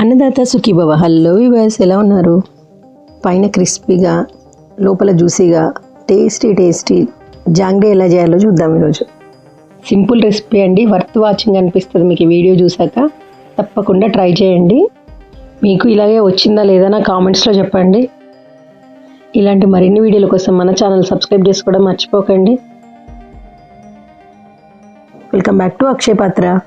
Annadata Sukhibhava. Hello viewers ఎలా ఉన్నారు? పైన క్రిస్పీగా లోపల జ్యూసీగా టేస్టీ టేస్టీ జాంగ్రీ ఎలా చేయాలో చూద్దాం ఈరోజు. సింపుల్ రెసిపీ అండి. వర్త్ వాచింగ్ అనిపిస్తుంది మీకు వీడియో చూసాక. తప్పకుండా ట్రై చేయండి. మీకు ఇలాగే వచ్చిందా లేదా నా కామెంట్స్లో చెప్పండి. ఇలాంటి మరిన్ని వీడియోల కోసం మన ఛానల్ సబ్స్క్రైబ్ చేసుకోవడం మర్చిపోకండి. వెల్కమ్ బ్యాక్ టు అక్షయ్ పాత్ర.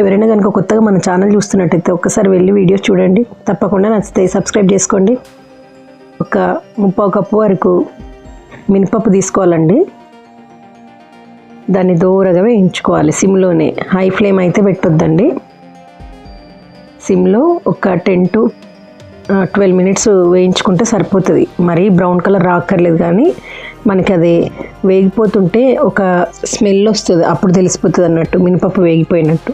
ఎవరైనా కనుక కొత్తగా మన ఛానల్ చూస్తున్నట్టయితే ఒక్కసారి వెళ్ళి వీడియోస్ చూడండి. తప్పకుండా నచ్చితే సబ్స్క్రైబ్ చేసుకోండి. ఒక ముప్పై కప్పు వరకు మినపప్పు తీసుకోవాలండి. దాన్ని దూరగా వేయించుకోవాలి. సిమ్లోనే హై ఫ్లేమ్ అయితే పెట్టొద్దండి. సిమ్లో ఒక టెన్ టు ట్వెల్వ్ మినిట్స్ వేయించుకుంటే సరిపోతుంది. మరీ బ్రౌన్ కలర్ రాక్కర్లేదు కానీ మనకి అది వేగిపోతుంటే ఒక స్మెల్ వస్తుంది. అప్పుడు తెలిసిపోతుంది అన్నట్టు మినపప్పు వేగిపోయినట్టు.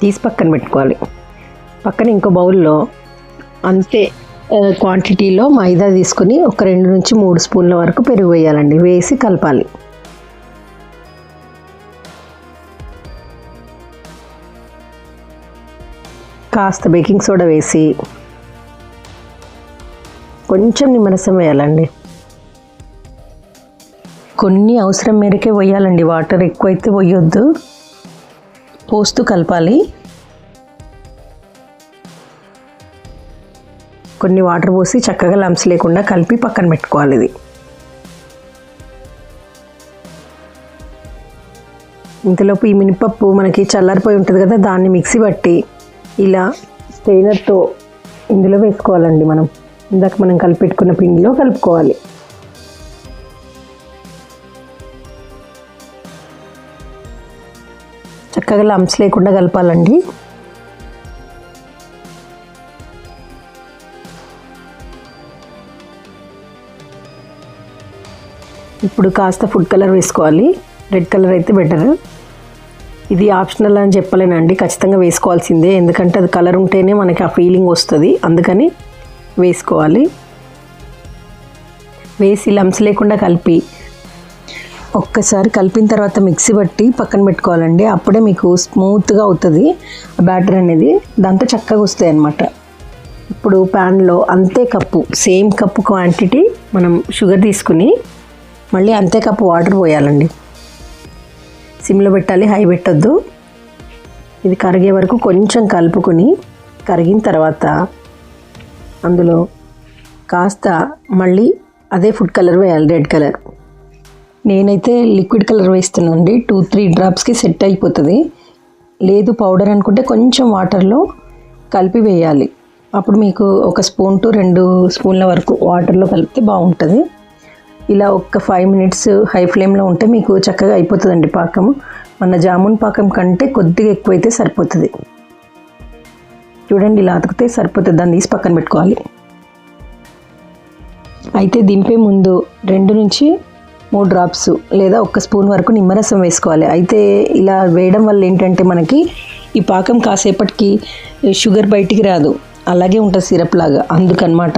తీసి పక్కన పెట్టుకోవాలి. పక్కన ఇంకో బౌల్లో అంతే క్వాంటిటీలో మైదా తీసుకుని ఒక రెండు నుంచి మూడు స్పూన్ల వరకు పెరుగు వేయాలండి. వేసి కలపాలి. కాస్త బేకింగ్ సోడా వేసి కొంచెం నిమ్మరసం వేయాలండి. కొన్ని అవసరం మేరకే పోయాలండి వాటర్ ఎక్కువైతే పోయొద్దు పోస్తూ కలపాలి. కొన్ని వాటర్ పోసి చక్కగా లంప్స్ లేకుండా కలిపి పక్కన పెట్టుకోవాలి ఇది. ఇంతలోపు ఈ మినపప్పు మనకి చల్లారిపోయి ఉంటుంది కదా దాన్ని మిక్సీ పట్టి ఇలా స్టెయినర్తో ఇందులో వేసుకోవాలండి మనం. ఇందాక మనం కలిపెట్టుకున్న పిండిలో కలుపుకోవాలి. చక్కగా లంప్స్ లేకుండా కలపాలండి. ఇప్పుడు కాస్త ఫుడ్ కలర్ వేసుకోవాలి. రెడ్ కలర్ అయితే బెటర్ ఇది ఆప్షనల్ అని చెప్పలేనండి. ఖచ్చితంగా వేసుకోవాల్సిందే. ఎందుకంటే అది కలర్ ఉంటేనే మనకి ఆ ఫీలింగ్ వస్తుంది. అందుకని వేసుకోవాలి. వేసి లంప్స్ లేకుండా కలిపి ఒక్కసారి కలిపిన తర్వాత మిక్సీ పట్టి పక్కన పెట్టుకోవాలండి. అప్పుడే మీకు స్మూత్గా అవుతుంది ఆ బ్యాటర్ అనేది. దాంతో చక్కగా వస్తాయి అన్నమాట. ఇప్పుడు ప్యాన్లో అంతే కప్పు సేమ్ కప్పు క్వాంటిటీ మనం షుగర్ తీసుకుని మళ్ళీ అంతే కప్పు వాటర్ పోయాలండి. సిమ్లో పెట్టాలి హై పెట్టొద్దు. ఇది కరిగే వరకు కొంచెం కలుపుకొని కరిగిన తర్వాత అందులో కాస్త మళ్ళీ అదే ఫుడ్ కలర్ వేయాలి రెడ్ కలర్. నేనైతే లిక్విడ్ కలర్ వేస్తున్నానండి. టూ త్రీ డ్రాప్స్కి సెట్ అయిపోతుంది. లేదు పౌడర్ అనుకుంటే కొంచెం వాటర్లో కలిపి వేయాలి. అప్పుడు మీకు ఒక స్పూన్ టు రెండు స్పూన్ల వరకు వాటర్లో కలిపితే బాగుంటుంది. ఇలా ఒక్క ఫైవ్ మినిట్స్ హై ఫ్లేమ్లో ఉంటే మీకు చక్కగా అయిపోతుందండి పాకం. మన జామున్ పాకం కంటే కొద్దిగా ఎక్కువైతే సరిపోతుంది. చూడండి ఇలా అతికితే సరిపోతుంది. దాన్ని తీసి పక్కన పెట్టుకోవాలి. అయితే దింపే ముందు రెండు నుంచి మూడు డ్రాప్స్ లేదా ఒక్క స్పూన్ వరకు నిమ్మరసం వేసుకోవాలి. అయితే ఇలా వేయడం వల్ల ఏంటంటే మనకి ఈ పాకం కాసేపటికి షుగర్ బయటికి రాదు. అలాగే ఉంటుంది సిరప్ లాగా. అందుకనమాట.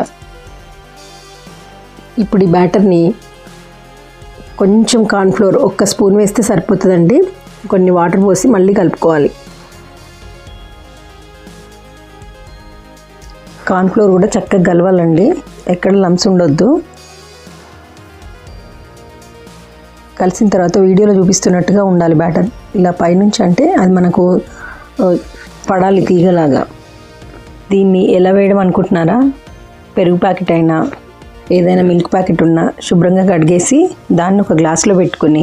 ఇప్పుడు ఈ బ్యాటర్ని కొంచెం కార్న్ఫ్లోర్ ఒక్క స్పూన్ వేస్తే సరిపోతుందండి. కొన్ని వాటర్ పోసి మళ్ళీ కలుపుకోవాలి. కార్న్ఫ్లోర్ కూడా చక్కగా కలవాలండి ఎక్కడ లమ్స్ ఉండొద్దు. కలిసిన తర్వాత వీడియోలో చూపిస్తున్నట్టుగా ఉండాలి బ్యాటర్. ఇలా పైనుంచి అంటే అది మనకు పడాలి తీగలాగా. దీన్ని ఎలా వేయడం అనుకుంటున్నారా? పెరుగు ప్యాకెట్ అయినా ఏదైనా మిల్క్ ప్యాకెట్ ఉన్నా శుభ్రంగా కడిగేసి దాన్ని ఒక గ్లాస్లో పెట్టుకుని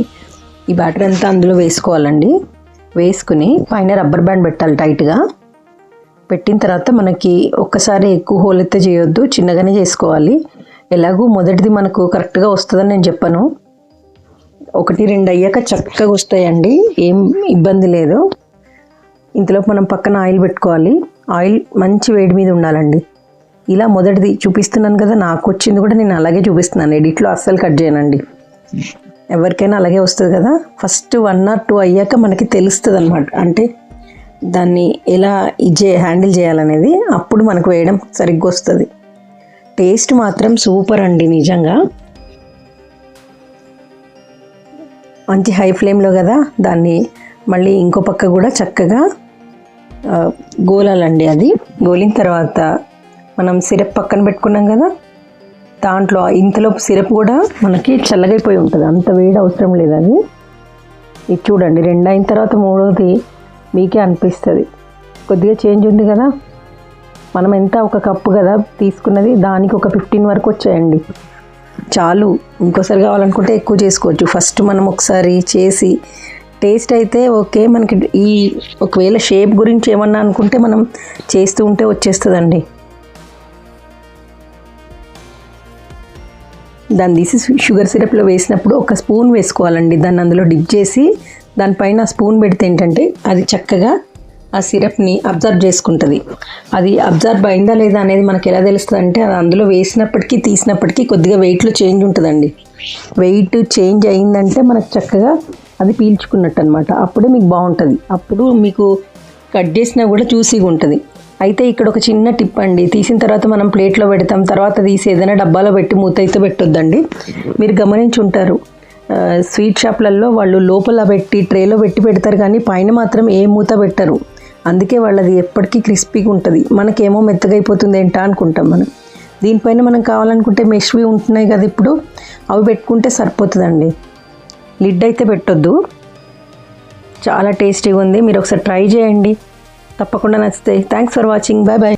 ఈ బ్యాటర్ అంతా అందులో వేసుకోవాలండి. వేసుకుని పైన రబ్బర్ బ్యాండ్ పెట్టాలి టైట్గా. పెట్టిన తర్వాత మనకి ఒక్కసారి ఎక్కువ హోల్ అయితే చేయొద్దు చిన్నగానే చేసుకోవాలి. ఎలాగూ మొదటిది మనకు కరెక్ట్గా వస్తుందని నేను చెప్పాను. ఒకటి రెండు అయ్యాక చక్కగా వస్తాయండి. ఏం ఇబ్బంది లేదు. ఇంతలో మనం పక్కన ఆయిల్ పెట్టుకోవాలి. ఆయిల్ మంచి వేడి మీద ఉండాలండి. ఇలా మొదటిది చూపిస్తున్నాను కదా నాకు వచ్చింది కూడా నేను అలాగే చూపిస్తున్నాను. ఎడిట్లో అస్సలు కట్ చేయనండి. ఎవరికైనా అలాగే వస్తుంది కదా. ఫస్ట్ వన్ ఆర్ టూ అయ్యాక మనకి తెలుస్తుంది అనమాట అంటే దాన్ని ఎలా ఇజే హ్యాండిల్ చేయాలనేది అప్పుడు మనకు వేయడం సరిగ్గా వస్తుంది. టేస్ట్ మాత్రం సూపర్ అండి నిజంగా. మంచి హై ఫ్లేమ్లో కదా దాన్ని మళ్ళీ ఇంకో పక్క కూడా చక్కగా గోలాలండి అది. గోలిన తర్వాత మనం సిరప్ పక్కన పెట్టుకున్నాం కదా దాంట్లో ఇంతలో సిరప్ కూడా మనకి చల్లగైపోయి ఉంటుంది. అంత వేడి అవసరం లేదు అది. ఇది చూడండి రెండు అయిన తర్వాత మూడోది మీకే అనిపిస్తుంది. కొద్దిగా చేంజ్ ఉంది కదా. మనం ఎంత ఒక కప్పు కదా తీసుకున్నది దానికి ఒక ఫిఫ్టీన్ వరకు వచ్చాయండి. చాలు. ఇంకోసారి కావాలనుకుంటే ఎక్కువ చేసుకోవచ్చు. ఫస్ట్ మనం ఒకసారి చేసి టేస్ట్ అయితే ఓకే మనకి ఈ ఒకవేళ షేప్ గురించి ఏమన్నా అనుకుంటే మనం చేస్తూ ఉంటే వచ్చేస్తుందండి. దాన్ని తీసి షుగర్ సిరప్లో వేసినప్పుడు ఒక స్పూన్ వేసుకోవాలండి. దాన్ని అందులో డిప్ చేసి దానిపైన స్పూన్ పెడితే ఏంటంటే అది చక్కగా ఆ సిరప్ని అబ్జర్వ్ చేసుకుంటుంది. అది అబ్జర్వ్ అయిందా లేదా అనేది మనకి ఎలా తెలుస్తుంది అంటే అది అందులో వేసినప్పటికీ తీసినప్పటికీ కొద్దిగా వెయిట్లో చేంజ్ ఉంటుందండి. వెయిట్ చేంజ్ అయిందంటే మనకు చక్కగా అది పీల్చుకున్నట్టు అనమాట అప్పుడే మీకు బాగుంటుంది. అప్పుడు మీకు కట్ చేసినా కూడా చూసిగా ఉంటుంది. అయితే ఇక్కడ ఒక చిన్న టిప్ అండి. తీసిన తర్వాత మనం ప్లేట్లో పెడతాం. తర్వాత తీసి ఏదైనా డబ్బాలో పెట్టి మూత అయితే పెట్టొద్దండి. మీరు గమనించి ఉంటారు. స్వీట్ షాప్లలో వాళ్ళు లోపల పెట్టి ట్రేలో పెట్టి పెడతారు కానీ పైన మాత్రం ఏ మూత పెట్టరు. అందుకే వాళ్ళది ఎప్పటికీ క్రిస్పీగా ఉంటుంది. మనకేమో మెత్తగా అయిపోతుంది ఏంటా అనుకుంటాం మనం. దీనిపైన మనం కావాలనుకుంటే మెష్వి ఉంటున్నాయి కదా ఇప్పుడు. అవి పెట్టుకుంటే సరిపోతుందండి. లిడ్ అయితే పెట్టొద్దు. చాలా టేస్టీగా ఉంది. మీరు ఒకసారి ట్రై చేయండి. తప్పకుండా నచ్చితే. Thanks for watching. Bye bye